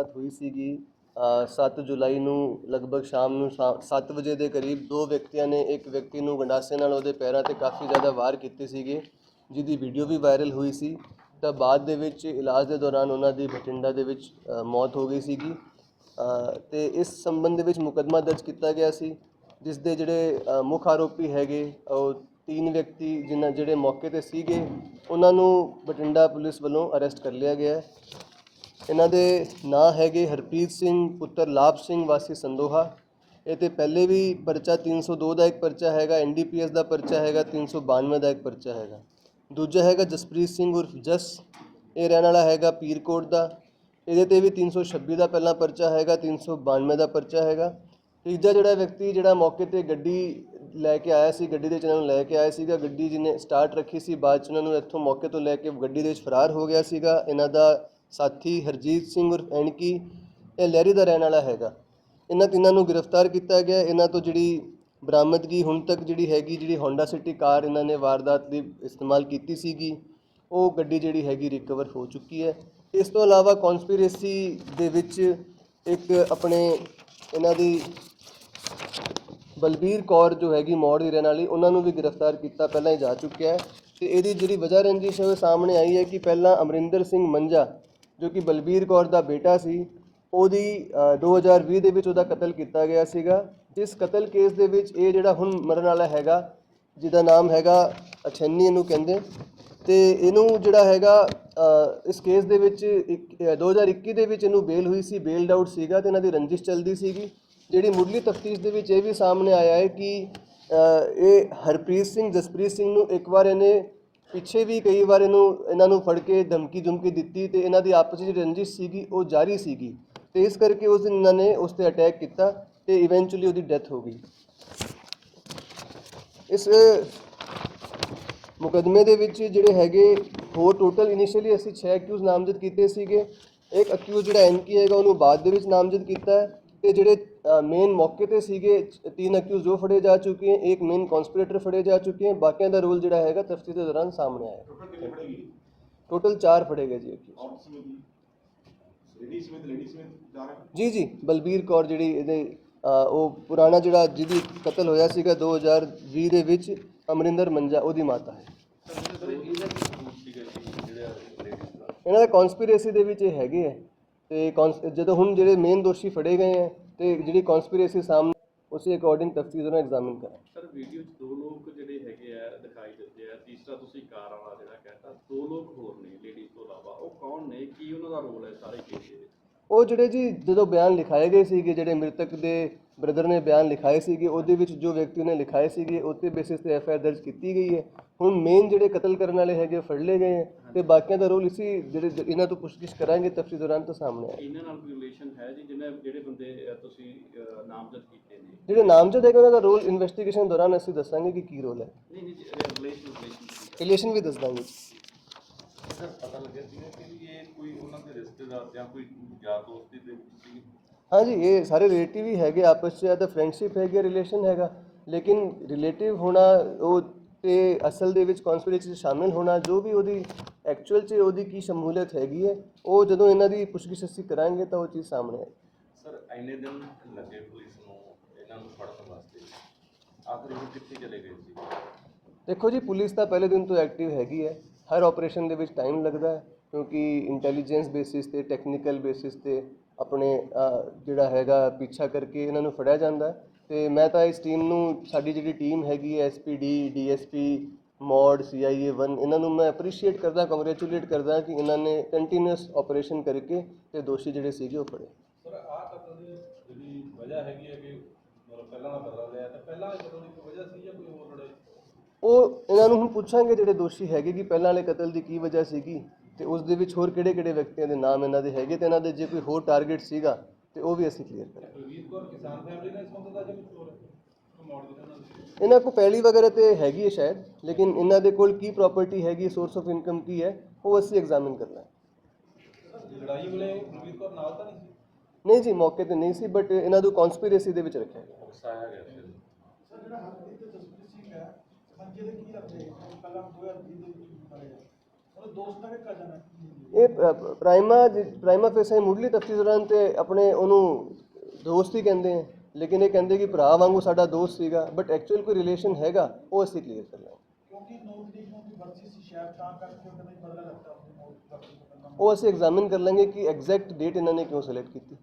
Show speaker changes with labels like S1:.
S1: ਵਾਰਦਾਤ ਹੋਈ ਸੀਗੀ ਅ, 7 ਜੁਲਾਈ ਨੂੰ ਲਗਭਗ ਸ਼ਾਮ ਨੂੰ 7 ਵਜੇ ਦੇ ਕਰੀਬ ਦੋ ਵਿਅਕਤੀਆਂ ਨੇ ਇੱਕ ਵਿਅਕਤੀ ਨੂੰ ਗੰਡਾਸੇ ਨਾਲ ਉਹਦੇ ਪੈਰਾਂ ਤੇ ਕਾਫੀ ਜ਼ਿਆਦਾ ਵਾਰ ਕੀਤੇ ਸੀਗੇ ਜਿਹਦੀ ਵੀਡੀਓ ਵੀ ਵਾਇਰਲ ਹੋਈ ਸੀ। ਤਾਂ ਬਾਅਦ ਦੇ ਵਿੱਚ ਇਲਾਜ ਦੇ ਦੌਰਾਨ ਉਹਨਾਂ ਦੀ ਬਠਿੰਡਾ ਦੇ ਵਿੱਚ ਮੌਤ ਹੋ ਗਈ ਸੀਗੀ। ਅ, ਤੇ ਇਸ ਸੰਬੰਧ ਦੇ ਵਿੱਚ ਮੁਕੱਦਮਾ ਦਰਜ ਕੀਤਾ ਗਿਆ ਸੀ ਜਿਸ ਦੇ ਜਿਹੜੇ ਮੁੱਖ ਆਰੋਪੀ ਹੈਗੇ ਉਹ ਤਿੰਨ ਵਿਅਕਤੀ ਜਿਨ੍ਹਾਂ ਜਿਹੜੇ ਮੌਕੇ ਤੇ ਸੀਗੇ ਉਹਨਾਂ ਨੂੰ ਬਠਿੰਡਾ ਪੁਲਿਸ ਵੱਲੋਂ ਅਰੈਸਟ ਕਰ ਲਿਆ ਗਿਆ ਹੈ। ਇਹਨਾਂ ਦੇ ਨਾਂ ਹੈਗੇ ਹਰਪ੍ਰੀਤ ਸਿੰਘ, ਪੁੱਤਰ ਲਾਭ ਸਿੰਘ, ਵਾਸੀ ਸੰਦੋਹਾ। ਇਹ ਤੇ ਪਹਿਲੇ ਵੀ ਪਰਚਾ 302 ਦਾ ਇੱਕ ਪਰਚਾ ਹੈਗਾ ਐਨਡੀਪੀਐਸ ਦਾ ਪਰਚਾ ਹੈਗਾ 392 ਦਾ ਇੱਕ ਪਰਚਾ ਹੈਗਾ। ਦੂਜਾ ਹੈਗਾ ਜਸਪ੍ਰੀਤ ਸਿੰਘ ਉਰਫ ਜਸ। ਇਹ ਰਹਿਣ ਵਾਲਾ ਹੈਗਾ ਪੀਰਕੋਟ ਦਾ। ਇਹਦੇ ਤੇ ਵੀ 326 ਦਾ ਪਹਿਲਾ ਪਰਚਾ ਹੈਗਾ 392 ਦਾ ਪਰਚਾ ਹੈਗਾ। ਤੀਜਾ ਜਿਹੜਾ ਵਿਅਕਤੀ ਜਿਹੜਾ ਮੌਕੇ ਤੇ ਗੱਡੀ ਲੈ ਕੇ ਆਇਆ ਸੀ, ਗੱਡੀ ਦੇ ਵਿੱਚ ਇਹਨਾਂ ਨੂੰ ਲੈ ਕੇ ਆਇਆ ਸੀਗਾ, ਗੱਡੀ ਜਿਹਨੇ ਸਟਾਰਟ ਰੱਖੀ ਸੀ, ਬਾਅਦ ਚ ਉਹਨਾਂ ਨੂੰ ਇੱਥੋਂ ਮੌਕੇ ਤੋਂ ਲੈ ਕੇ ਗੱਡੀ ਦੇ ਵਿੱਚ ਫਰਾਰ ਹੋ ਗਿਆ ਸੀਗਾ। ਇਹਨਾਂ ਦਾ ਸਾਥੀ ਹਰਜੀਤ ਸਿੰਘ ਉਰਫ ਐਨਕੀ, ਇਹ ਲਹਿਰੀ ਦਾ ਰਹਿਣ ਵਾਲਾ ਹੈਗਾ। ਇਹਨਾਂ ਤਿੰਨਾਂ ਨੂੰ ਗ੍ਰਿਫਤਾਰ ਕੀਤਾ ਗਿਆ। ਇਹਨਾਂ ਤੋਂ ਜਿਹੜੀ ਬਰਾਮਦਗੀ ਹੁਣ ਤੱਕ ਜਿਹੜੀ ਹੈਗੀ, ਜਿਹੜੀ ਹੋਂਡਾ ਸਿਟੀ ਕਾਰ ਇਹਨਾਂ ਨੇ ਵਾਰਦਾਤ ਦੀ ਇਸਤੇਮਾਲ ਕੀਤੀ ਸੀਗੀ, ਉਹ ਗੱਡੀ ਜਿਹੜੀ ਹੈਗੀ ਰਿਕਵਰ ਹੋ ਚੁੱਕੀ ਹੈ। ਇਸ ਤੋਂ ਇਲਾਵਾ ਕਨਸਪੀਰੇਸੀ ਦੇ ਵਿੱਚ ਇੱਕ ਆਪਣੇ ਇਹਨਾਂ ਦੀ ਬਲਬੀਰ ਕੌਰ ਜੋ ਹੈਗੀ ਮੌੜ ਦੀ ਰਹਿਣ ਵਾਲੀ, ਉਹਨਾਂ ਨੂੰ ਵੀ ਗ੍ਰਿਫਤਾਰ ਕੀਤਾ, ਪਹਿਲਾਂ ਹੀ ਜਾ ਚੁੱਕਿਆ ਹੈ। ਤੇ ਇਹਦੀ ਜਿਹੜੀ ਵਜ੍ਹਾ ਰੰਜਿਸ਼ ਉਹ ਸਾਹਮਣੇ ਆਈ ਹੈ ਕਿ ਪਹਿਲਾਂ ਅਮਰਿੰਦਰ ਸਿੰਘ ਮੰਜਾ ਜੋ ਕਿ ਬਲਬੀਰ ਕੌਰ ਦਾ ਬੇਟਾ ਸੀ ਉਹਦੀ ਅ, 2020 ਦੇ ਵਿੱਚ ਉਹਦਾ ਕਤਲ ਕੀਤਾ ਗਿਆ ਸੀਗਾ। ਜਿਸ ਕਤਲ ਕੇਸ ਦੇ ਵਿੱਚ ਇਹ ਜਿਹੜਾ ਹੁਣ ਮਰਨ ਵਾਲਾ ਹੈਗਾ ਜਿਹਦਾ ਨਾਮ ਹੈਗਾ ਅਛੰਨੀ ਇਹਨੂੰ ਕਹਿੰਦੇ। ਤੇ ਇਹਨੂੰ ਜਿਹੜਾ ਹੈਗਾ ਇਸ ਕੇਸ ਦੇ ਵਿੱਚ ਇੱਕ- ਅ, 2021 ਦੇ ਵਿੱਚ ਇਹਨੂੰ ਬੇਲ ਹੋਈ ਸੀ ਬੇਲਡ ਆਊਟ ਸੀਗਾ ਤੇ ਇਹਨਾਂ ਦੀ ਰੰਜਿਸ਼ ਚੱਲਦੀ ਸੀਗੀ। ਜਿਹੜੀ ਮੁੱਢਲੀ ਤਫਤੀਸ਼ ਦੇ ਵਿੱਚ ਇਹ ਵੀ ਸਾਹਮਣੇ ਆਇਆ ਹੈ ਕਿ ਇਹ ਹਰਪ੍ਰੀਤ ਸਿੰਘ ਜਸਪ੍ਰੀਤ ਸਿੰਘ ਨੂੰ ਇੱਕ ਵਾਰ ਇਹਨੇ ਪਿੱਛੇ ਵੀ ਕਈ ਵਾਰ ਇਹਨੂੰ, ਇਹਨਾਂ ਨੂੰ ਫੜ ਕੇ ਧਮਕੀ ਧਮਕੀ ਦਿੱਤੀ ਤੇ ਇਹਨਾਂ ਦੀ ਆਪਸ ਵਿੱਚ ਰੰਜਿਸ਼ ਸੀਗੀ, ਉਹ ਜਾਰੀ ਸੀਗੀ। ਤੇ ਇਸ ਕਰਕੇ ਉਸ ਦਿਨ ਇਹਨਾਂ ਨੇ ਉਸ ਤੇ ਅਟੈਕ ਕੀਤਾ ਤੇ ਇਵੈਂਚੁਅਲੀ ਉਹਦੀ ਡੈਥ ਹੋ ਗਈ। ਇਸ ਮੁਕਦਮੇ ਦੇ ਵਿੱਚ ਜਿਹੜੇ ਹੈਗੇ, ਹੋਰ ਟੋਟਲ ਇਨੀਸ਼ੀਅਲੀ ਅਸੀਂ 6 ਅਕਿਊਜ਼ ਨਾਮਜ਼ਦ ਕੀਤੇ ਸੀਗੇ। ਇੱਕ ਅਕਿਊਜ਼ ਜਿਹੜਾ ਐਨਕੀ ਹੈਗਾ, ਉਹਨੂੰ ਬਾਅਦ ਦੇ ਵਿੱਚ ਨਾਮਜ਼ਦ ਕੀਤਾ। ਤੇ ਜਿਹੜੇ ਮੇਨ ਮੌਕੇ ਤੇ ਸੀਗੇ ਤਿੰਨ ਅਕਿਊਜ਼ ਉਹ ਫੜੇ ਜਾ ਚੁੱਕੇ ਹਨ ਇੱਕ ਮੇਨ ਕਨਸਪੀਰੇਟਰ ਫੜੇ ਜਾ ਚੁੱਕੇ ਹਨ ਬਾਕੀਆਂ ਦਾ ਰੋਲ ਜਿਹੜਾ ਹੈਗਾ ਤਫਤੀਸ਼ ਦੇ ਦੌਰਾਨ ਸਾਹਮਣੇ ਆਇਆ ਟੋਟਲ 4 ਫੜੇ ਗਏ ਜੀ?
S2: ਸਮੇਤ ਜਾ
S1: ਜੀ ਬਲਬੀਰ ਕੌਰ ਜਿਹੜੀ ਇਹਦੇ ਉਹ ਪੁਰਾਣਾ ਜਿਹੜਾ ਜਿਹਦੀ ਕਤਲ ਹੋਇਆ ਸੀਗਾ 2020 ਦੇ ਵਿੱਚ ਅਮਰਿੰਦਰ ਮੰਜਾ ਉਹਦੀ ਮਾਤਾ ਹੈ। ਇਹਨਾਂ ਦਾ ਕਨਸਪੀਰੇਸੀ ਦੇ ਵਿੱਚ ਇਹ ਹੈਗੇ ਹੈ। ਤੇ ਜਦੋਂ ਹੁਣ ਜਿਹੜੇ ਮੇਨ ਦੋਸ਼ੀ ਫੜੇ ਗਏ ਹੈ ਤੇ ਜਿਹੜੀ ਕਨਸਪੀਰੇਸੀ ਸਾਹਮਣੇ ਉਸੇ ਅਕੋਰਡਿੰਗ ਤਫਤੀਸ਼ ਨੂੰ ਐਗਜ਼ਾਮਿਨ ਕਰਾਂ
S3: ਸਰ ਵੀਡੀਓ 'ਚ ਦੋ ਲੋਕ ਜਿਹੜੇ ਹੈਗੇ ਆ ਦਿਖਾਈ ਦਿੰਦੇ ਆ ਤੀਸਰਾ ਤੁਸੀਂ ਕਾਰ ਵਾਲਾ ਜਿਹੜਾ ਕਹਿੰਦਾ ਦੋ ਲੋਕ ਹੋਰ ਨੇ ਲੇਡੀਜ਼ ਤੋਂ ਇਲਾਵਾ ਉਹ ਕੌਣ ਨੇ? ਕੀ ਉਹਨਾਂ ਦਾ ਰੋਲ ਹੈ ਸਾਰੇ ਕੇਸ ਦੇ ਵਿੱਚ?
S1: ਉਹ ਜਿਹੜੇ ਜੀ ਜਦੋਂ ਬਿਆਨ ਲਿਖਾਏ ਗਏ ਸੀਗੇ ਜਿਹੜੇ ਮ੍ਰਿਤਕ ਦੇ ਬ੍ਰਦਰ ਨੇ ਬਿਆਨ ਲਿਖਾਏ ਸੀਗੇ ਉਹਦੇ ਵਿੱਚ ਜੋ ਵਿਅਕਤੀ ਨੇ ਲਿਖਾਏ ਸੀਗੇ ਉਹਤੇ ਬੇਸਿਸ ਤੇ ਐਫ ਆਈ ਆਰ ਦਰਜ ਕੀਤੀ ਗਈ ਹੈ। ਹੁਣ ਮੇਨ ਜਿਹੜੇ ਕਤਲ ਕਰਨ ਵਾਲੇ ਹੈਗੇ ਫੜ ਲਏ ਗਏ ਹੈ ਤੇ ਬਾਕੀਆਂ ਦਾ ਰੋਲ ਇਸੀ ਜਿਹੜੇ ਇਹਨਾਂ ਤੋਂ ਪੁੱਛਗਿੱਛ ਕਰਾਂਗੇ ਤਫਸੀਲ ਦੌਰਾਨ ਤਾਂ ਸਾਹਮਣੇ ਆਏ
S3: ਇਹਨਾਂ ਨਾਲ ਕੋਈ ਰਿਲੇਸ਼ਨ ਹੈ ਜੀ ਜਿਹਨੇ ਜਿਹੜੇ ਬੰਦੇ ਤੁਸੀਂ ਨਾਮਜ਼ਦ ਕੀਤੇ ਨੇ?
S1: ਜਿਹੜੇ ਨਾਮਜ਼ਦ ਹੈਗੇ ਉਹਨਾਂ ਦਾ ਰੋਲ ਇਨਵੈਸਟੀਗੇਸ਼ਨ ਦੌਰਾਨ ਅਸੀਂ ਦੱਸਾਂਗੇ ਕਿ ਕੀ ਰੋਲ ਹੈ।
S3: ਨਹੀਂ ਨਹੀਂ ਰਿਲੇਸ਼ਨ ਰਿਲੇਸ਼ਨ
S1: ਰਿਲੇਸ਼ਨ ਵੀ ਦੱਸ ਦਾਂਗੇ।
S2: ਸਰ ਪਤਾ ਲੱਗਿਆ ਸੀ ਕਿ ਇਹ ਕੋਈ ਉਹਨਾਂ ਦੇ ਰਿਸ਼ਤੇਦਾਰ ਜਾਂ ਕੋਈ ਯਾਰ ਦੋਸਤੀ ਦੇ ਵਿੱਚ ਸੀ
S1: ਹਾਂਜੀ ਇਹ ਸਾਰੇ ਰਿਲੇਟਿਵ ਹੀ ਹੈਗੇ ਆਪਸ 'ਚ ਜਾਂ ਤਾਂ ਫਰੈਂਡਸ਼ਿਪ ਹੈਗੀ ਰਿਲੇਸ਼ਨ ਹੈਗਾ। ਲੇਕਿਨ ਰਿਲੇਟਿਵ ਹੋਣਾ ਉਹ ਤੇ ਅਸਲ ਦੇ ਵਿੱਚ ਕਨਸਪੀਰੇਸੀ 'ਚ ਸ਼ਾਮਿਲ ਹੋਣਾ ਜੋ ਵੀ ਉਹਦੀ ਐਕਚੁਅਲ 'ਚ ਉਹਦੀ ਕੀ ਸ਼ਮੂਲੀਅਤ ਹੈਗੀ ਹੈ ਉਹ ਜਦੋਂ ਇਹਨਾਂ ਦੀ ਪੁੱਛਗਿੱਛ ਅਸੀਂ ਕਰਾਂਗੇ ਤਾਂ ਉਹ ਚੀਜ਼ ਸਾਹਮਣੇ ਆਏਗੀ।
S2: ਸਰ ਇੰਨੇ ਦਿਨ ਲੱਗੇ ਪੁਲਿਸ ਨੂੰ ਇਹਨਾਂ ਨੂੰ ਫੜਨ ਵਾਸਤੇ? ਆਖਰ ਇਹ ਕਿੱਥੇ ਚਲੇ ਗਏ ਸੀ?
S1: ਦੇਖੋ ਜੀ ਪੁਲਿਸ ਤਾਂ ਪਹਿਲੇ ਦਿਨ ਤੋਂ ਐਕਟਿਵ ਹੈਗੀ ਹੈ। ਹਰ ਆਪਰੇਸ਼ਨ ਦੇ ਵਿੱਚ ਟਾਈਮ ਲੱਗਦਾ ਹੈ ਕਿਉਂਕਿ ਇੰਟੈਲੀਜੈਂਸ ਬੇਸਿਸ ਤੇ ਟੈਕਨੀਕਲ ਬੇਸਿਸ ਤੇ ਆਪਣੇ ਜਿਹੜਾ ਹੈਗਾ ਪਿੱਛਾ ਕਰਕੇ ਇਹਨਾਂ ਨੂੰ ਫੜਿਆ ਜਾਂਦਾ ਤੇ ਮੈਂ ਤਾਂ ਇਸ ਟੀਮ ਨੂੰ ਸਾਡੀ ਜਿਹੜੀ ਟੀਮ ਹੈਗੀ ਹੈ ਐਸਪੀਡੀ ਡੀਐਸਪੀ ਮੋਡ ਸੀਆਈਏ 1 ਇਹਨਾਂ ਨੂੰ ਮੈਂ ਅਪਰੀਸ਼ੀਏਟ ਕਰਦਾ ਕੰਗ੍ਰੈਚੁਲੇਟ ਕਰਦਾ ਕਿ ਇਹਨਾਂ ਨੇ ਕੰਟੀਨਿਊਸ ਆਪਰੇਸ਼ਨ ਕਰਕੇ ਤੇ ਦੋਸ਼ੀ ਜਿਹੜੇ ਸੀਗੇ ਉਹ ਫੜੇ।
S4: ਸਰ ਆਹ ਕਤਲ ਦੀ ਜਿਹੜੀ ਵਜ੍ਹਾ ਹੈਗੀ ਹੈ ਕਿ ਮਤਲਬ ਪਹਿਲਾਂ ਦਾ ਬਦਲਾ ਲਿਆ ਤਾਂ ਪਹਿਲਾਂ ਕਤਲ ਦੀ ਕੋਈ ਵਜ੍ਹਾ ਸੀ ਜਾਂ ਕੋਈ ਹੋਰ ਲੜਾਈ?
S1: ਉਹ ਇਹਨਾਂ ਨੂੰ ਹੁਣ ਪੁੱਛਾਂਗੇ ਜਿਹੜੇ ਦੋਸ਼ੀ ਹੈਗੇ ਕਿ ਪਹਿਲਾਂ ਵਾਲੇ ਕਤਲ ਦੀ ਕੀ ਵਜ੍ਹਾ ਸੀਗੀ। ਤੇ ਉਸ ਦੇ ਵਿੱਚ ਹੋਰ ਕਿਹੜੇ-ਕਿਹੜੇ ਵਿਅਕਤੀਆਂ ਦੇ ਨਾਮ ਇਹਨਾਂ ਦੇ ਹੈਗੇ ਤੇ ਇਹਨਾਂ ਦੇ ਜੇ ਕੋਈ ਹੋਰ ਟਾਰਗੇਟ ਸੀਗਾ ਤੇ ਉਹ ਵੀ ਅਸੀਂ ਕਲੀਅਰ ਕਰਾਂਗੇ।
S4: ਕੌਰ ਕਿਸਾਨ ਫੈਮਿਲੀ ਨਾਲ ਨਾਲ
S1: ਇਹਨਾਂ ਕੋਲ ਪਹਿਲੀ ਵਗੈਰਾ ਤੇ ਹੈਗੀ ਹੈ ਸ਼ਾਇਦ ਲੇਕਿਨ ਇਹਨਾਂ ਦੇ ਕੋਲ ਕੀ ਪ੍ਰਾਪਰਟੀ ਹੈਗੀ ਸੋਰਸ ਆਫ ਇਨਕਮ ਕੀ ਹੈ ਉਹ ਅਸੀਂ ਐਗਜ਼ਾਮਿਨ ਕਰਨਾ ਹੈ
S4: ਲੜਾਈ ਵੇਲੇ ਕੁਲਵੀਰ ਕੌਰ ਨਾਲ ਤਾਂ ਨਹੀਂ ਸੀ?
S1: ਨਹੀਂ ਜੀ ਮੌਕੇ ਤੇ ਨਹੀਂ ਸੀ ਬਟ ਇਹਨਾਂ ਨੂੰ ਕਨਸਪੀਰੇਸੀ ਦੇ ਵਿੱਚ ਰੱਖਿਆ ਗਿਆ।
S2: ਉਕਸਾਇਆ ਗਿਆ ਸੀ।
S5: ਸਰ ਜਿਹੜਾ ਹਰਪ੍ਰੀਤ ਤੇ ਜਸਪ੍ਰੀਤ ਸਿੰਘ ਹੈ ਸੰਜੇ ਦੇ ਕੀ ਰੱਖਦੇ ਪਹਿਲਾਂ 2020 ਦੇ ਵਿੱਚ ਮਾਰਿਆ
S1: ਇਹ ਪ੍ਰਾਈਮਾ ਪ੍ਰਾਈਮਾ ਫੇਸਾ ਹੀ ਮੁੱਢਲੀ ਤਫਤੀਸ਼ ਦੌਰਾਨ ਤੇ ਆਪਣੇ ਉਹਨੂੰ ਦੋਸਤ ਹੀ ਕਹਿੰਦੇ ਆ। ਲੇਕਿਨ ਇਹ ਕਹਿੰਦੇ ਕਿ ਭਰਾ ਵਾਂਗੂ ਸਾਡਾ ਦੋਸਤ ਸੀਗਾ ਬਟ ਐਕਚੁਅਲ ਕੋਈ ਰਿਲੇਸ਼ਨ ਹੈਗਾ ਉਹ ਅਸੀਂ ਕਲੀਅਰ ਕਰ ਲਾਂਗੇ। ਉਹ ਅਸੀਂ ਐਗਜ਼ਾਮਿਨ ਕਰ ਲਾਂਗੇ ਕਿ ਐਗਜ਼ੈਕਟ ਡੇਟ ਇਹਨਾਂ ਨੇ ਕਿਉਂ ਸਿਲੈਕਟ ਕੀਤੀ।